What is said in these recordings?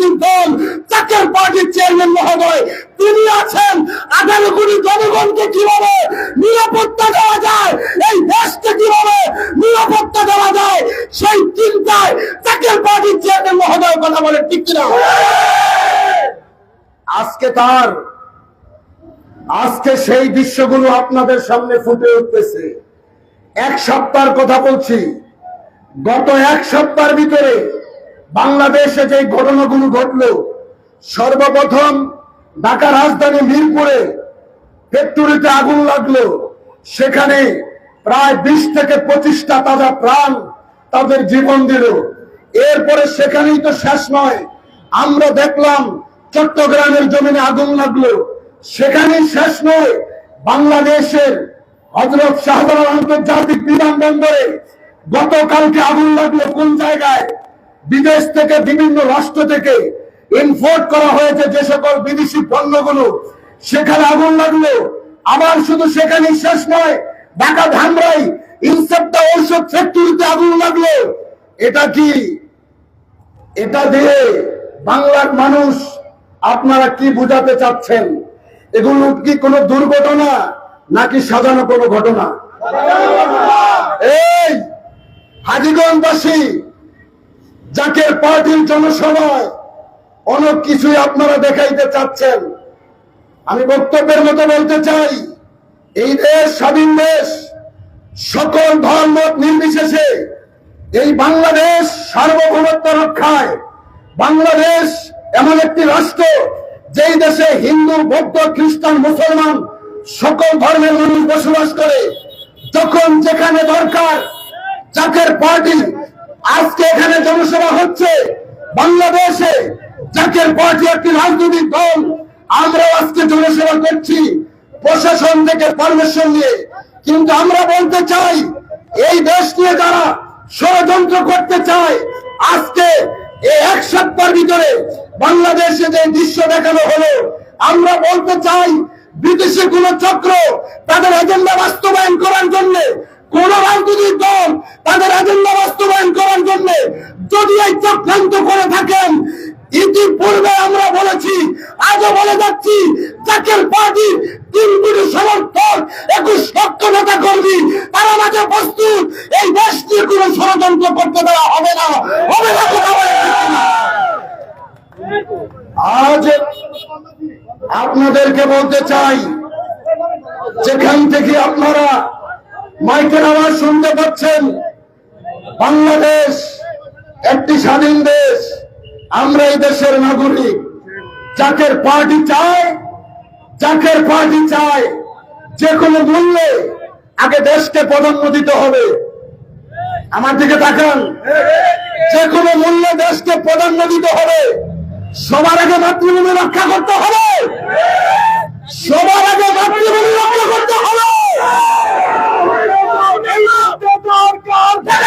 রাজনৈতিক দল চাকের পার্টির চেয়ারম্যান মহোদয়, তিনি আছেন জনগণকে কীভাবে নিরাপত্তা দেওয়া যায়, এই দেশকে কীভাবে নিরাপত্তা দেওয়া যায়, সেই চিন্তায় চাকের পার্টির চেয়ারম্যান মহোদয় কথা বলে ঠিক কিনা? আজকে তার, আজকে সেই দৃশ্যগুলো আপনাদের সামনে ফুটে উঠতেছে। এক সপ্তাহের কথা বলছি। গত এক সপ্তাহের ভিতরে বাংলাদেশে যে ঘটনাগুলো ঘটলো, সর্বপ্রথম ঢাকা রাজধানী মিরপুরে ফ্যাক্টরিতে আগুন লাগল। সেখানে প্রায় বিশ থেকে পঁচিশটা তাজা প্রাণ তাদের জীবন দিল। এরপরে সেখানেই তো শেষ নয়, আমরা দেখলাম চট্টগ্রামের জমিনে আগুন লাগল। সেখানেই শেষ নয়, বাংলাদেশের হজরত শাহজালাল আন্তর্জাতিক বিমানবন্দরে গতকালকে আগুন লাগল। কোন জায়গায়? বিদেশ থেকে বিভিন্ন রাষ্ট্র থেকে ইম্পোর্ট করা হয়েছে যে সকল বিদেশি পণ্যগুলো। সেখানে আগুন লাগল। আবার শুধু সেখানেই শেষ নয়, ঢাকা ধামরাই ইনসেপ্টা ঔষধ ফ্যাক্টরিতে আগুন লাগল। এটা কি? এটা দিয়ে বাংলার মানুষ আপনারা কি বুঝাতে চাচ্ছেন? এগুলো কি কোনো দুর্ঘটনা নাকি সাজানো কোনো ঘটনা? এই হাজিগঞ্জবাসী জাকের পার্টির জনসভায় অনেক কিছুই আপনারা দেখাইতে চাচ্ছেন। আমি বক্তব্যের মতো বলতে চাই, এই দেশ স্বাধীন দেশ, সকল ধর্ম নির্বিশেষে এই বাংলাদেশ সার্বভৌমত্ব রক্ষায়। বাংলাদেশ এমন একটি রাষ্ট্র, যেই দেশে হিন্দু, বৌদ্ধ, খ্রিস্টান, মুসলমান সকল ধর্মের মানুষ বসবাস করে। যখন যেখানে দরকার জাকের পার্টি আজকে এখানে জনসভা হচ্ছে। বাংলাদেশে জাকের পার্টি একটি রাজনৈতিক দল আমরা আজকে জনসভা করছি প্রশাসন থেকে পারমিশন নিয়ে। কিন্তু আমরা বলতে চাই, এই দেশ নিয়ে যারা ষড়যন্ত্র করতে চায়, আজকে এই এক সপ্তাহের ভিতরে বাংলাদেশে যে দৃশ্য দেখানো হলো, আমরা বলতে চাই, বিদেশি কোন চক্র তাদের এজেন্ডা বাস্তবায়ন করার জন্য কোন রাজনৈতিক দল তাদের এজেন্ডা বাস্তবায়ন করার জন্য যদি এই চক্রান্ত করে থাকেন, ইতিপূর্বে আমরা বলেছি, আজও বলে যাচ্ছি, জাকের পার্টি তিন কোটি সমর্থক, একুশ লক্ষ নেতা কর্মী তারা মাঝে প্রস্তুত, এই দেশ নিয়ে কোনো ষড়যন্ত্র করতে দেওয়া হবে না হবে না? আজ আপনাদেরকে বলতে চাই, যেখান থেকে আপনারা মাইকের আওয়াজ শুনতে পাচ্ছেন? বাংলাদেশ, একটি স্বাধীন দেশ। আমরা এই দেশের নাগরিক। জাকের পার্টি চায় জাকের পার্টি চায় যে কোনো মূল্যে আগে দেশকে প্রাধান্য দিতে হবে। আমার দিকে তাকান। যে কোনো মূল্যে দেশকে প্রাধান্য দিতে হবে। সবার আগে মাতৃভূমি রক্ষা করতে হবে। সবার আগে মাতৃভূমি রক্ষা করতে হবে এই মুহূর্তে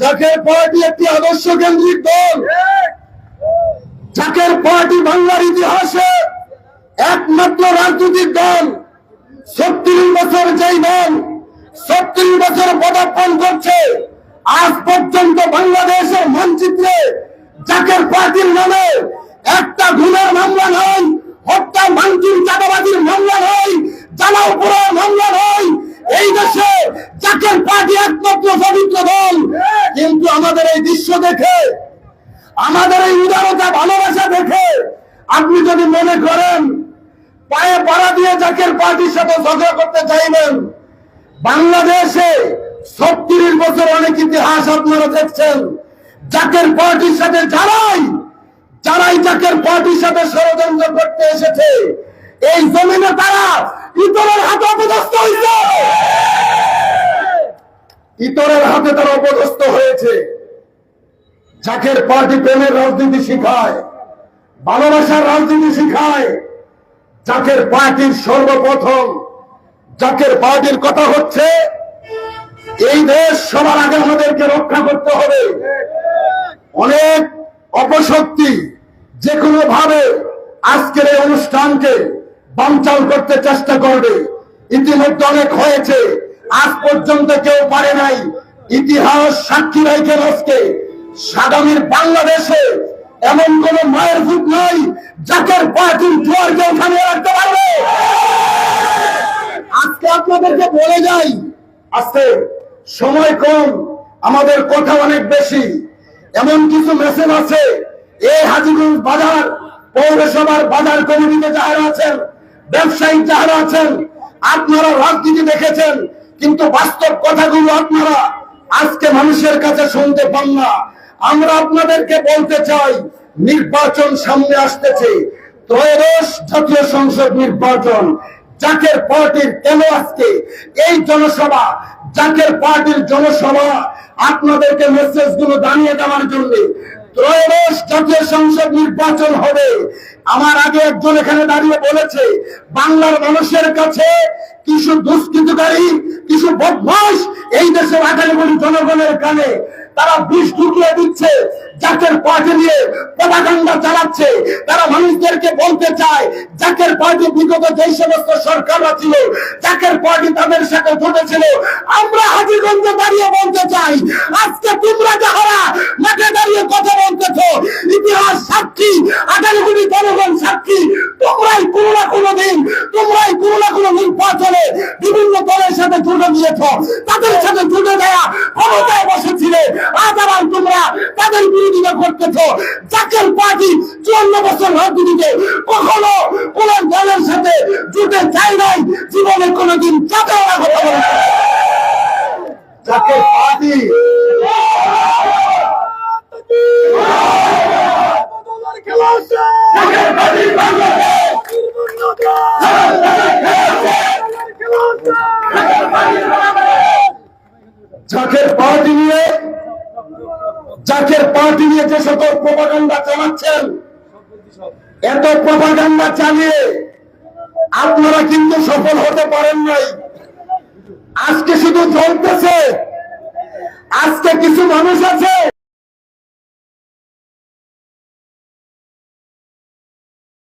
জাকের পার্টি একটি আদর্শ কেন্দ্রিক দল জাকের পার্টি বাংলার ইতিহাসে একমাত্র রাজনৈতিক দল ছত্রিশ বছর যেই দল ছত্রিশ বছর পদার্পণ করছে, আজ পর্যন্ত বাংলাদেশের মানচিত্রে জাকের পার্টির নামে একটা গুণের মামলা নয় হত্যা মানচির চাঁদাবাজির মামলা নয় জানাউপুরের মামলা নয় এই দেশে জাকের পার্টি একমাত্র পবিত্র দল। কিন্তু আমাদের এই দৃশ্য দেখে, আমাদের এই উদারতা, ভালোবাসা দেখে আপনি যদি মনে করেন পায়ে পাড়া দিয়ে জাকের পার্টির সাথে ঝগড়া করতে চাইবেন বাংলাদেশে ছত্রিশ বছর অনেক ইতিহাস আপনারা দেখছেন। জাকের পার্টির সাথে যারাই যারাই জাকের পার্টির সাথে ষড়যন্ত্র করতে এসেছে, এই জমিনে তারা ইতরের হাতে অপদস্থ হয়েছে। ইতরের হাতে তারা অপদস্থ হয়েছে। যাকের পার্টি প্রেমের রাজনীতি শিখায়, ভালোবাসার রাজনীতি শিখায়। জাকের পার্টির সর্বপ্রথম, জাকের পার্টির কথা হচ্ছে, এই দেশ সবার আগে আমাদেরকে রক্ষা করতে হবে। অনেক অপশক্তি যে কোনো ভাবে আজকের এই অনুষ্ঠানকে বানচাল করতে চেষ্টা করবে। ইতিমধ্যে অনেক হয়েছে, আজ পর্যন্ত কেউ পারে নাই। ইতিহাস সাক্ষী রাখেন আজকে। সাগামীর বাংলাদেশে এমন কোন মায়ের ভূত নাই জাকের পার্টির জোয়ারকে ওখানে রাখতে পারবে। আজকে আপনাদেরকে বলে যাই, আজকে সময় কম, আমাদের কথা অনেক বেশি। এমন কিছু মেসেজ আছে, এই হাজিগঞ্জ বাজার, পৌরসভার বাজার কমিটিতে যারা আছেন, ব্যবসায়ী যারা আছেন, আপনারা রাজনীতি দেখেছেন, কিন্তু বাস্তব কথাগুলো আপনারা আজকে মানুষের কাছে শুনতে পান না। আমরা আপনাদেরকে বলতে চাই, নির্বাচন সামনে আসতেছে। ত্রয়োদশ জাতীয় সংসদ নির্বাচন, জাকের পার্টির কেন আজকে? এই জনসভা, জাকের পার্টির জনসভা, আপনাদেরকে মেসেজগুলো জানিয়ে দেওয়ার জন্য ত্রয়োদশ জাতীয় সংসদ নির্বাচন হবে। আমার আগে একজন এখানে দাঁড়িয়ে বলেছে, বাংলার মানুষের কাছে কিছু দুষ্কৃতকারী, কিছু বদমাস এই দেশের আঠারো কোটি জনগণের কানে তারা বিষ ঢুকিয়ে দিচ্ছে, জাকের পার্টি নিয়ে প্রভাকাণ্ডা চালাচ্ছে। তারা মানুষদেরকে বলতে চায়, জাকের পার্টি বিগত যেই সমস্ত সরকাররা ছিল, জাকের পার্টি তাদের সাথে জুটেছিল। আমরা হাজিগঞ্জে দাঁড়িয়ে বলতে চাই, আজকে তোমরা যাহারা মাঠে দাঁড়িয়ে কথা বলতেছ, ইতিহাস সাক্ষী আঠারো জনগণ সাক্ষী, তোমরাই কোনো না কোনো দিন, তোমরাই কোনো না কোনো দিন নির্বাচনে বিভিন্ন সাথে জুটে দিয়েছ তাদের সাথে জুটে দেয়া ক্ষমতায় বসেছিলে। আজ আবার তোমরা তাদের বিরোধিতা করতেছ। জাকের পার্টি চুয়ান্ন বছর রাজনীতিতে কখনো কোন দলের সাথে জুটে যায় নাই। জীবনে কোনোদিন যাবে না কথা বলে Zaker party. Zaker party Bangladesh Zaker party নিয়ে জাকের পার্টি নিয়ে যে সকল প্রপাগান্ডা চালাচ্ছেন এত প্রপাগান্ডা চালিয়ে আপনারা কিন্তু সফল হতে পারেন নাই। আজকে শুধু চলতেছে। আজকে কিছু মানুষ আছে।